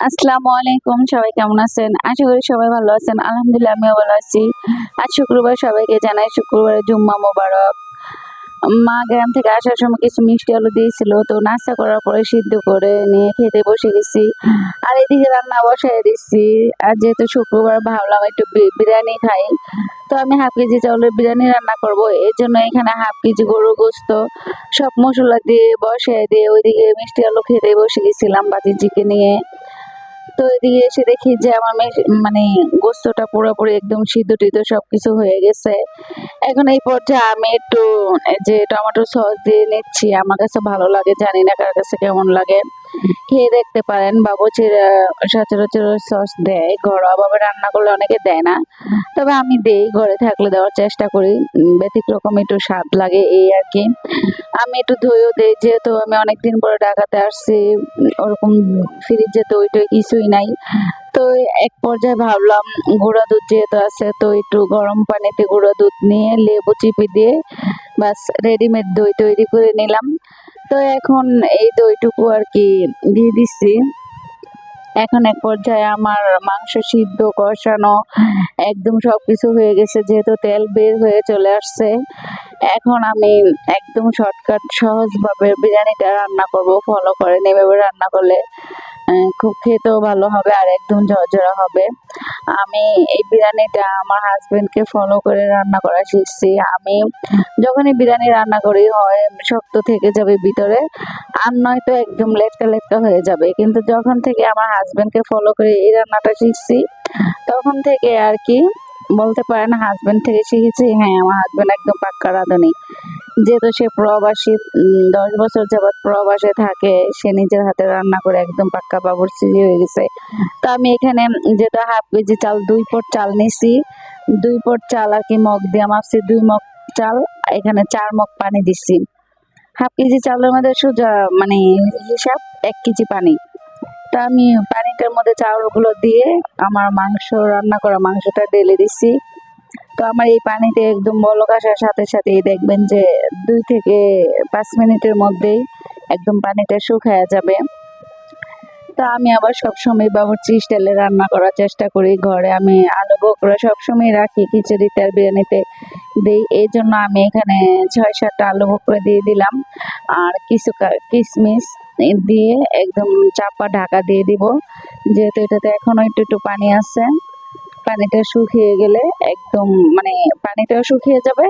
আসসালামু আলাইকুম, সবাই কেমন আছেন? আশা করি সবাই ভালো আছেন। আলহামদুলিল্লাহ, আমিও ভালো আছি। আজ শুক্রবার, সবাইকে জানাই শুক্রবারের জুম্মা মোবারক। মা গ্রাম থেকে আসার সময় কিছু মিষ্টি আলু দিয়েছিল, তো নাস্তা করার পরে সিদ্ধ করে নিয়ে খেতে বসে গেছি। আর এদিকে রান্না বসাই দিচ্ছি। আর যেহেতু শুক্রবার, ভাবলাম একটু বিরিয়ানি খাই। তো আমি হাফ কেজি চাউলের বিরিয়ানি রান্না করব। এর জন্য এখানে হাফ কেজি গরু গোস্ত, সব মশলা দিয়ে বসাই দিয়ে ওইদিকে মিষ্টি আলু খেতে বসে গেছিলাম বাতিজিকে নিয়ে। তো এদিকে এসে দেখি যে আমার মেশ- মানে গোস্তটা পুরোপুরি একদম সিদ্ধ টিদ্ধ সবকিছু হয়ে গেছে। এখন এই পর্যায়ে আমি একটু যে টমেটো সস দিয়ে নিচ্ছি। আমার কাছে ভালো লাগে, জানি না কার কাছে কেমন লাগে। খেয়ে দেখতে পারেন। বাবুচির সচরাচর সস দেয়। ঘরোয়া ভাবে রান্না করলে অনেকে দেয় না। তবে আমি দেই ঘরে থাকলে দেওয়ার চেষ্টা করি। উম, ব্যতিক্রম একটু স্বাদ লাগে এই আর কি। আমি একটু দইও দেই যেহেতু আমি অনেকদিন পরে ঢাকাতে আসছি। ওরকম ফ্রিজে দই টই কিছুই নাই। তো এক পর্যায়ে ভাবলাম গুঁড়া দুধ যেহেতু আছে তো একটু গরম পানিতে গুঁড়া দুধ নিয়ে লেবু চিপি দিয়ে বাস রেডিমেড দই তৈরি করে নিলাম। তো এখন এই তো দইটুকু আর কি দিয়ে দিচ্ছি। এখন এক পর্যায়ে আমার মাংস সিদ্ধ, কষানো, একদম সবকিছু হয়ে গেছে, যেহেতু তেল বের হয়ে চলে আসছে। এখন আমি একদম শর্টকাট সহজভাবে বিরিয়ানিটা রান্না করব ফলো করে এভাবে রান্না করলে খুব খেতেও ভালো হবে আর একদম ঝরঝরা হবে। আমি এই বিরিয়ানিটা আমার হাজবেন্ডকে ফলো করে রান্না করা শিখছি। আমি যখনই বিরিয়ানি রান্না করি, হয় শক্ত থেকে যাবে ভিতরে, আর নয়তো একদম লেটকা লেটকা হয়ে যাবে। কিন্তু যখন থেকে আমার হাজবেন্ডকে ফলো করে এই রান্নাটা শিখছি, তখন থেকে আর কি বলতে পারেন হাজবেন্ড থেকে শিখেছি হ্যাঁ আমার হাজবেন্ড একদম পাক্কা রাঁধুনি। যেহেতু সে প্রবাসী দশ বছর যাবৎ প্রবাসে থাকে, সে নিজের হাতে রান্না করে একদম পাক্কা বাবুর্চি হয়ে গেছে। তো আমি এখানে যেটা হাফ কেজি চাল, দুই পট চাল নিছি, দুই পট চাল আর কি মগ দিয়ে মাপছি, দুই মগ চাল, এখানে চার মগ পানি দিচ্ছি। হাফ কেজি চালের মধ্যে সোজা মানে হিসাব, এক কেজি পানি। তা আমি পানিটার মধ্যে চাউলগুলো দিয়ে আমার মাংস, রান্না করা মাংসটা ঢেলে দিচ্ছি তো আমার এই পানিতে একদম বলক আসার সাথে সাথেই দেখবেন যে দুই থেকে পাঁচ মিনিটের মধ্যেই একদম পানিটা শুকায়া যাবে। তা আমি আবার সবসময় বাবুর্চি স্টাইলে রান্না করার চেষ্টা করি ঘরে। আমি আলু বকরা সবসময় রাখি খিচুড়িতে আর বিরিয়ানিতে দিই। এই জন্য আমি এখানে ছয় সাতটা আলু বকরা দিয়ে দিলাম। আর কিছু কিশমিশ দিয়ে একদম চাপা ঢাকা দিয়ে দিব। যেহেতু এটাতে এখনও একটু একটু পানি আছে, পানিটা শুকিয়ে গেলে একদম মানে পানিটাও শুকিয়ে যাবে,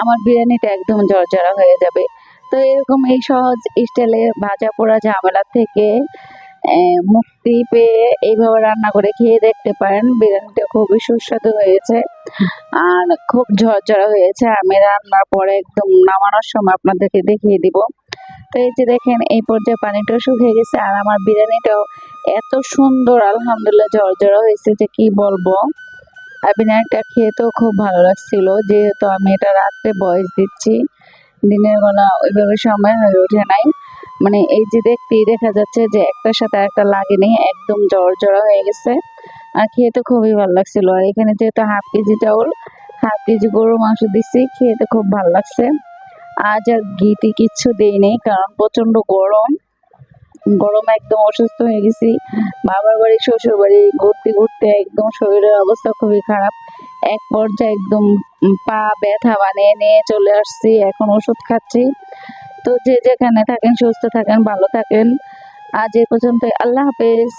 আমার বিরিয়ানিটা একদম ঝরঝরা হয়ে যাবে। তো এরকম এই সহজ স্টাইলে ভাজা পোড়া ঝামেলা থেকে মুক্তি পেয়ে এইভাবে রান্না করে খেয়ে দেখতে পারেন। বিরিয়ানিটা খুবই সুস্বাদু হয়েছে আর খুব ঝরঝরা হয়েছে। আমি রান্নার পরে একদম নামানোর সময় আপনাদেরকে দেখিয়ে দিব। তো এই যে দেখেন, এই পর্যায়ে পানিটাও শুকিয়ে গেছে আর আমার বিরিয়ানিটাও এত সুন্দর, আলহামদুলিল্লাহ ঝরঝরা হয়েছে যে কি বলব। আর বিরিয়ানিটা খেতেও খুব ভালো লাগছিল, যেহেতু আমি এটা রাত্রে বয়স দিচ্ছি। দিনের বেলা ওইভাবে সময় হয়ে ওঠে নাই। মানে এই যে দেখতেই দেখা যাচ্ছে যে একটার সাথে একটা লাগেনি, একদম ঝরঝরা হয়ে গেছে। আর খেতে খুবই ভালো লাগছিল। আর এখানে যেহেতু হাফ কেজি চাউল, হাফ কেজি গরুর মাংস দিচ্ছি, খেতে খুব ভালো লাগছে। আজ আর ঘিটি কিচ্ছু দেই নেই, কারণ প্রচণ্ড গরম। গরমে একদম অসুস্থ হয়ে গেছি। বাবার বাড়ি, শ্বশুর বাড়ি ঘুরতে ঘুরতে একদম শরীরের অবস্থা খুবই খারাপ। এক পর্যায়ে একদম পা ব্যথা বানিয়ে নিয়ে চলে আসছি, এখন ওষুধ খাচ্ছি। তো যে যেখানে থাকেন, সুস্থ থাকেন, ভালো থাকেন। আজ এ পর্যন্ত আল্লাহ হাফেজ।